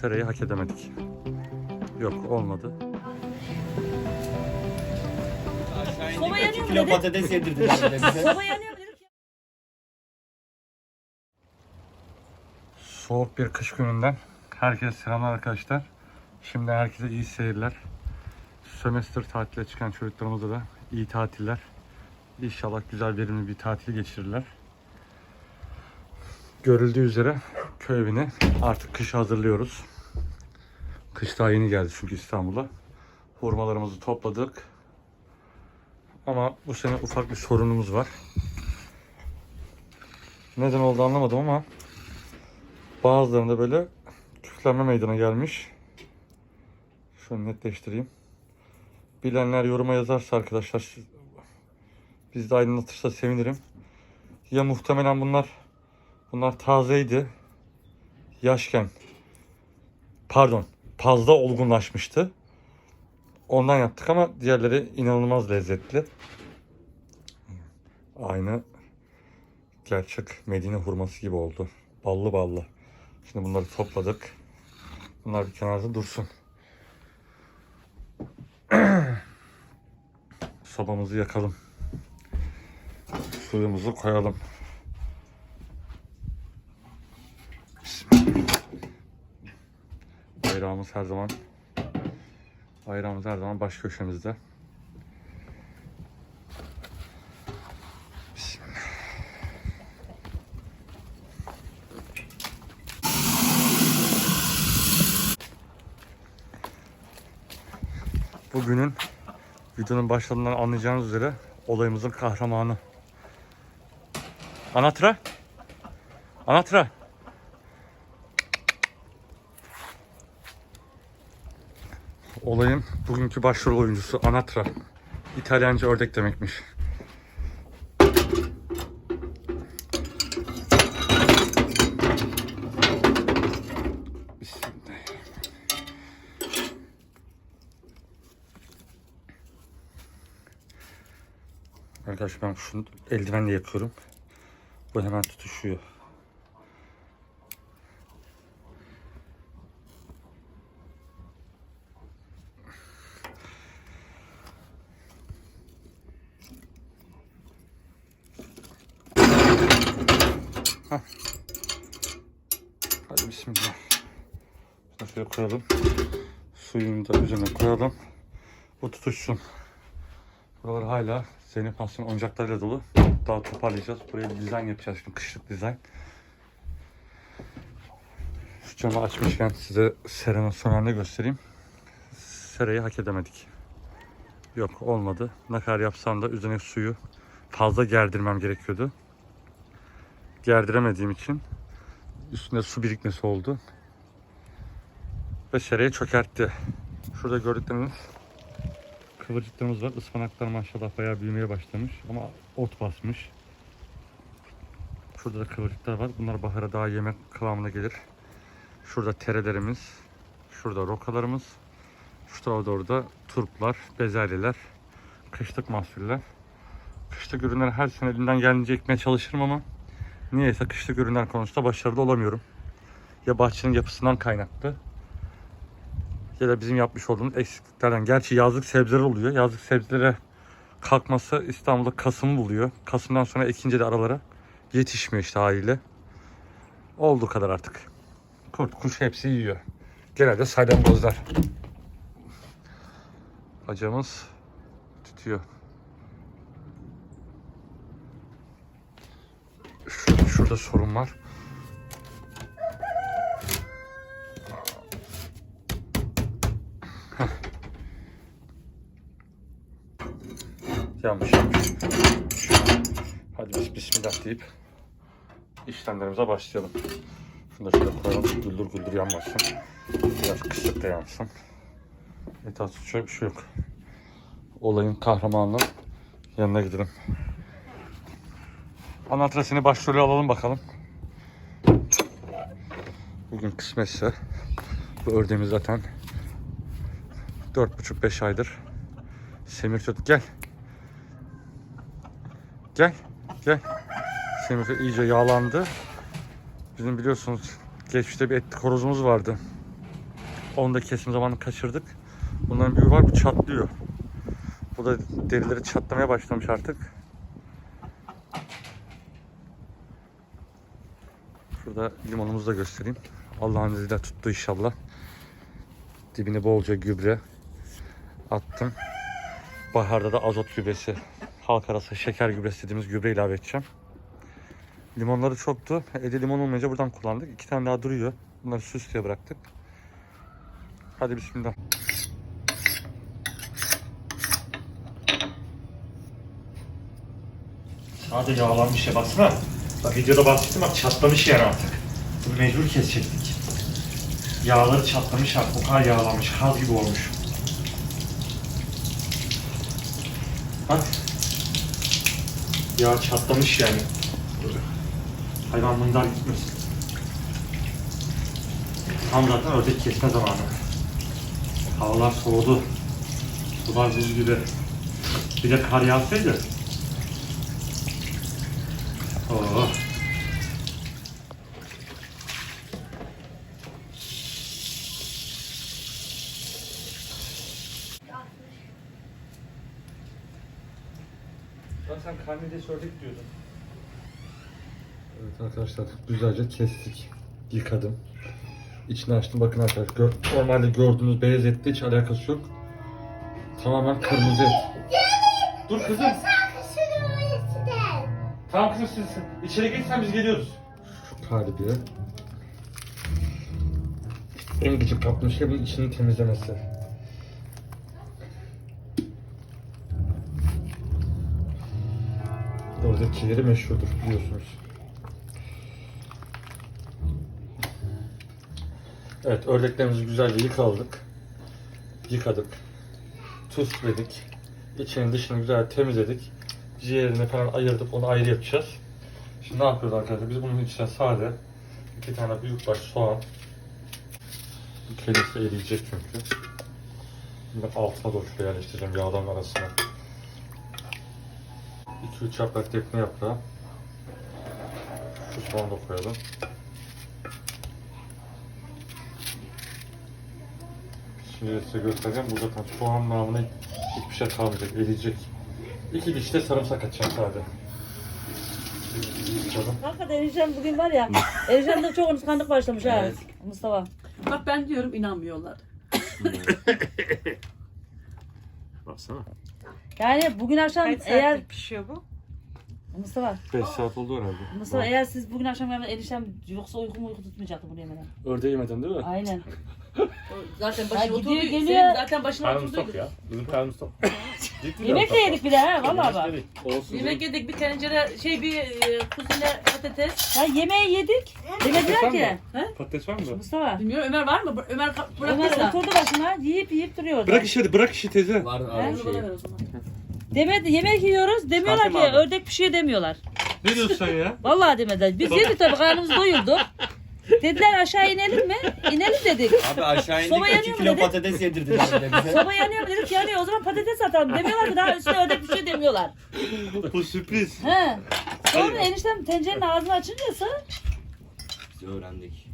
Serayı hak edemedik. Yok olmadı. Soba yanıyor 2 mu kilo dedi? patates yedirdiler bize. Soba yanıyor. Soğuk bir kış gününden herkese selamlar arkadaşlar. Şimdi herkese iyi seyirler. Sömestr tatile çıkan çocuklarımıza da iyi tatiller. İnşallah güzel verimli bir tatil geçirirler. Görüldüğü üzere köy evini artık kışa hazırlıyoruz. Kış daha yeni geldi çünkü İstanbul'a. Hurmalarımızı topladık. Ama bu sene ufak bir sorunumuz var. Neden oldu anlamadım ama Bazılarında böyle küflenme meydana gelmiş. Şunu netleştireyim. Bilenler yoruma yazarsa arkadaşlar biz de aydınlatırsa sevinirim. Ya muhtemelen bunlar bunlar tazeydi. Yaşken pardon fazla olgunlaşmıştı. Ondan yaptık ama diğerleri inanılmaz lezzetli. Aynı gerçek Medine hurması gibi oldu. Ballı ballı. Şimdi bunları topladık. Bunlar bir kenarda dursun. Sobamızı yakalım. Suyumuzu koyalım. Bismillah. Bayrağımız her zaman bayrağımız her zaman baş köşemizde. Bugünün videonun başladığından anlayacağınız üzere olayımızın kahramanı. Anatra. Anatra. Olayın bugünkü başrol oyuncusu Anatra. İtalyanca ördek demekmiş. Bismillahirrahmanirrahim. Arkadaş ben şunu eldivenle yakıyorum. Bu hemen tutuşuyor. Hadi bismillah. Şunu şöyle koyalım. Suyunu da üzerine koyalım. Bu tutuşsun. Buralar hala Zeynep Aslı'nın oyuncaklarıyla dolu. Daha toparlayacağız. Buraya dizayn yapacağız şimdi kışlık dizayn. Şu camı açmışken size seranın son halini göstereyim. Serayı hak edemedik. Yok olmadı. Ne kadar yapsam da üzerine suyu fazla gerdirmem gerekiyordu. Gerdiremediğim için üstünde su birikmesi oldu. Ve serayı çökertti. Şurada gördükleriniz kıvırcıklarımız var. Ispanaklar maşallah bayağı büyümeye başlamış ama ot basmış. Şurada da kıvırcıklar var. Bunlar bahara daha yemek kıvamına gelir. Şurada terelerimiz, şurada rokalarımız, şu tarafa doğru da turplar, bezelyeler, kışlık mahsuller. Kışlık ürünler her sene elimden geldiğince ekmeye çalışırım ama niyeyse kışlık ürünler konusunda başarılı olamıyorum. Ya bahçenin yapısından kaynaklı ya da bizim yapmış olduğumuz eksikliklerden. Gerçi yazlık sebzeler oluyor. Yazlık sebzelere kalkması İstanbul'da Kasım'ı buluyor. Kasım'dan sonra ekince de aralara yetişmiyor işte haliyle. Olduğu kadar artık. Kurt, kuş hepsi yiyor. Genelde salyangozlar. Bacamız tutuyor. Şurada sorun var. Yanmış yanmış. Hadi biz bismillah deyip işlemlerimize başlayalım. Şunu da şöyle koyalım. Güldür güldür yanmasın. Biraz kısık da yansın. Etat tutacak bir şey yok. Olayın kahramanının yanına gidelim. Anatrasını başrolü alalım bakalım. Bugün kısmetse bu ördeğimiz zaten 4,5-5 aydır Semir tut gel. Gel. Gel. Semir iyice yağlandı. Bizim biliyorsunuz geçmişte bir etli horozumuz vardı. Onu da kesim zamanı kaçırdık. Bunların büyüğü var bu çatlıyor. Bu da derileri çatlamaya başlamış artık. Şurada limonumuzu da göstereyim. Allah'ın izniyle tuttu inşallah. Dibine bolca gübre attım. Baharda da azot gübresi, halk arası şeker gübresi dediğimiz gübre ilave edeceğim. Limonları çoktu. Evde limon olmayınca buradan kullandık. İki tane daha duruyor. Bunları süs diye bıraktık. Hadi bismillah. Hadi yağlanmış ya baksana. Bak videoda bahsettim bak çatlamış yer artık. Bunu mecbur kesecektik. Yağları çatlamış artık. O kadar yağlanmış. Kaz gibi olmuş. Bak. Yağ çatlamış yani. Hayvan mındar gitmesin. Tam zaten ördek kesme zamanı. Havalar soğudu. Sular buz gibi. Bir de kar yağsaydı. Lan sen karnede sördek diyordun. Evet arkadaşlar güzelce kestik. Yıkadım. İçini açtım bakın arkadaşlar. Gör- normalde gördüğünüz beyaz etle hiç alakası yok. Tamamen kırmızı et. Dur kızım. Tamam kızım siz içeri geçsen biz geliyoruz. Kalbi. En gıcık şey bunun içini temizlemesi. Oradakileri meşhurdur biliyorsunuz. Evet ördeklerimizi güzelce yıkadık. Yıkadık. Tuzladık. İçini dışını güzel temizledik. Ciğerini falan ayırdık. Onu ayrı yapacağız. Şimdi ne yapıyoruz arkadaşlar? Biz bunun içine sade iki tane büyük baş soğan. Bu Kendisi eriyecek çünkü. Şimdi altına doğru şöyle yerleştireceğim yağdan arasına. 2-3 yaprak defne yaprağı. Şu soğanı da koyalım. Şimdi size göstereceğim. Bu zaten soğan namına hiçbir şey kalmayacak, eriyecek. İki diş de sarımsak atacağım sadece. Hakikaten Erişan bugün var ya, Erişan'da çok unutkanlık başlamış ha Evet. Mustafa. Bak ben diyorum inanmıyorlar. Baksana. Yani bugün akşam Kaç eğer pişiyor bu? Mustafa, 5 saat oldu herhalde. Mustafa eğer siz bugün akşam yemen Erişan yoksa uyku uyku tutmayacaktı bunu yemeden. Ördeği yemedin değil mi? Aynen. Zaten Ya başına gidiyor, oturdu. geliyor. Senin zaten başına Karnımız oturdu. tok ya. Bizim karnımız tok. Yemek de yedik bir de ha valla bak. Olsun. Yemek yedik bir tencere şey bir e, kuzine patates. Ya yemeği yedik. Demediler ki. Patates var mı? Mustafa. Bilmiyorum Ömer var mı? Ömer ka- Ömer bıraktıysa. oturdu başına yiyip yiyip duruyordu. Bırak işi hadi bırak işi teyze. Var He? abi Onu bana şey. ver o zaman. Demedi yemek yiyoruz demiyorlar ki Çıkartayım abi. ördek pişiyor demiyorlar. Ne diyorsun sen ya? Vallahi demediler. Biz yedik tabii karnımız doyurdu. Dediler aşağı inelim mi? İnelim dedik. Abi aşağı Soba indik 2 yanıyor mu kilo dedi? patates yedirdiler bir de bize. Soba yanıyor mu dedik yanıyor o zaman patates atalım demiyorlar ki daha üstüne ördek pişiyor demiyorlar. Bu sürpriz. He. Sonra eniştem tencerenin ağzını açınca Biz öğrendik.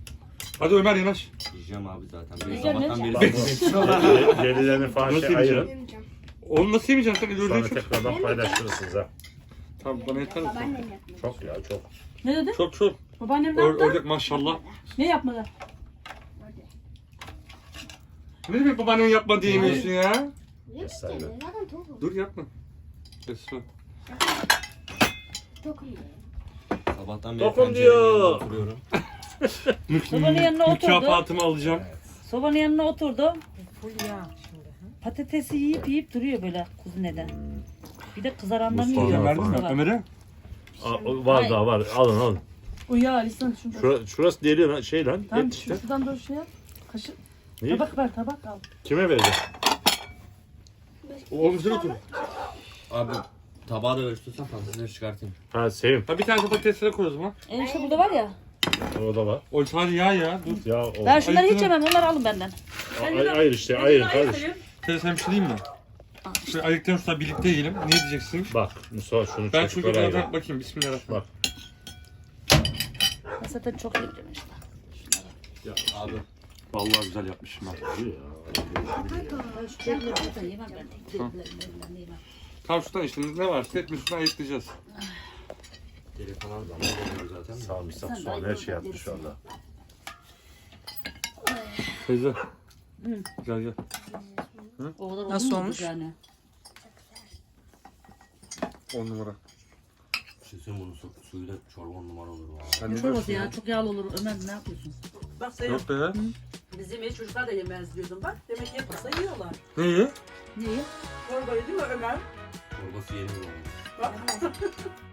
Hadi Ömer yanaş. Yiyeceğim abi zaten. Benim Yiyeceğim, sabahtan beri. Derilerini falan Nasıl şey ayırın. Onu nasıl yemeyeceksin? Sen Sonra ördeği çok. tekrardan paylaştırırsınız ha. Tamam bana yeter? Çok ya çok. Ne dedi? Çok çok. Babaannem ne Ör, yaptı? ördek maşallah. Ne yapmadı? Ne demek babaannen yapma diyemiyorsun ya? Dur yapma. Esra. Sabahtan beri Tokum pencerenin diyor. yanında oturuyorum. Sobanın yanına oturdu. Mükafatımı alacağım. Sobanın yanına oturdu. Patatesi yiyip yiyip duruyor böyle kuzu neden. Bir de kızaranlarını Mustafa yiyor. verdin mi? Mustafa. Ömer'e? Aa, var daha var. Alın alın. O ya Alisan şunu. Şura, şurası deri lan şey lan. Tamam işte. şuradan doğru şey yap. Kaşık. Ne? Tabak ver tabak al. Kime vereceğim? Güzel otur. Abi tabağı da ölçtürsen patatesleri çıkartayım. Ha Sevim. Ha bir tane de patateslere koy o zaman. Enişte burada var ya. O da var. O sadece yağ ya. Dur. Ya o. Ben şunları hiç yemem. Onları alın benden. Ay, ayır işte ayır kardeş. Teyze sen bir şey diyeyim mi? Şöyle ayıklarını tutar birlikte yiyelim. Ne diyeceksin? Bak Mustafa şunu Ben çünkü çocuklara ayır. nereden bakayım bismillahirrahmanirrahim. Bak. Zaten çok yedim işte. Abi Vallahi güzel yapmışım. Tabii ya. Şuradan işte ne varsa hepsini şuradan ekleyeceğiz. Deri falan da oluyor zaten. Sarımsak, soğan her şey atmış şu anda. Teyze. Gel gel. Nasıl olmuş? Yani? 10 numara. Şimdi bunun su, suyu da çorba on numara olur. valla. Sen Ne çorbası diyorsun ya? Çok yağlı olur. Ömer ne yapıyorsun? Bak sayın Yok be bizim ev çocuklar da yemez diyordum bak. Demek ki yapılsa yiyorlar. Neyi? Niye? Çorbayı değil mi Ömer? Çorbası yenir valla. Bak.